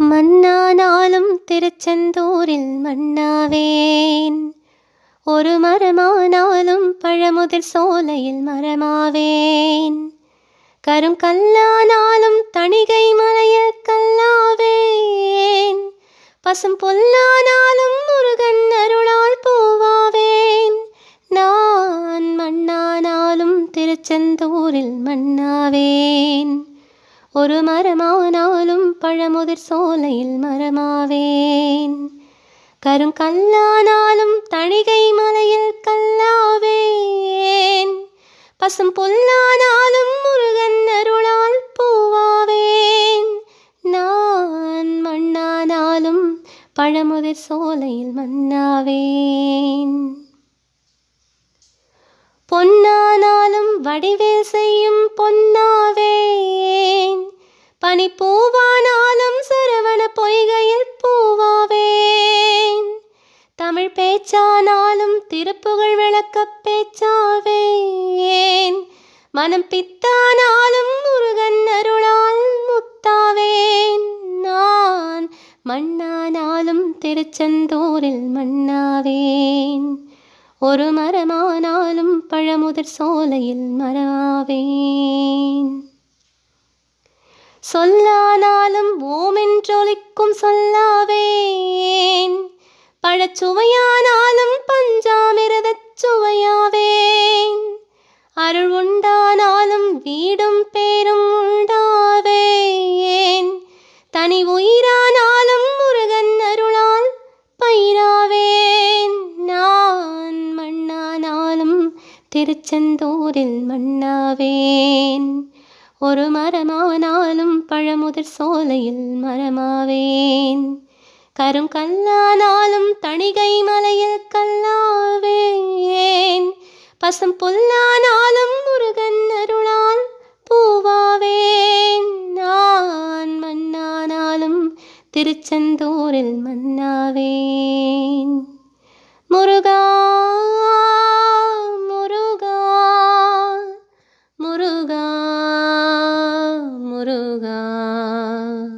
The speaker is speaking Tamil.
மன்னானாலும் திருச்செந்தூரில் மன்னாவேன். ஒரு மரமானாலும் பழமுதிர் சோலையில் மரமாவேன். கரும் கல்லானாலும் தணிகை மலையில் கல்லாவேன். பசும் பொல்லானாலும் முருகன் அருளால் பூவாவேன். நான் மண்ணானாலும் திருச்செந்தூரில் மண்ணாவேன் ஒரு மரமானாலும் பழமுதிர் சோலையில் மரமாவேன். கரும் கல்லானாலும் தணிகை மலையில் கல்லாவேன். பசும் புல்லானாலும் முருகன் அருளால் பூவாவேன். நான் மண்ணானாலும் பழமுதிர் சோலையில் மண்ணாவேன். பொன்னானாலும் வடிவேசை பனிப்பூவானாலும் சரவண பொய்கையில் பூவாவேன். தமிழ் பேச்சானாலும் திருப்புகழ் விளக்க பேச்சாவேன். மனம் பித்தானாலும் முருகன் அருளால் முத்தாவேன். நான் மண்ணானாலும் திருச்செந்தூரில் மண்ணாவேன் ஒரு மரமானாலும் பழமுதிர் சோலையில் மரமாவேன் சொல்லானாலும் ஓமென்றொலிக்கும் சொல்லாவேன். பழச்சுவையானாலும் பஞ்சாமிரதச் சுவையாவேன். அருள் உண்டானாலும் வீடும் பேரும் உண்டாவேன். தனி உயிரானாலும் முருகன் அருளால் பயிராவேன். நான் மண்ணானாலும் திருச்செந்தூரில் மண்ணாவேன். ஒரு மரமானாலும் பழமுதிர் சோலையில் மரமாவேன். கரும் கல்லானாலும் தணிகை மலையில் கல்லாவேன். பசும் புல்லானாலும் முருகன் அருளால் பூவாவேன். நான் மண்ணானாலும் திருச்செந்தூரில் மன்னாவேன். முருகா முருகா முருகா.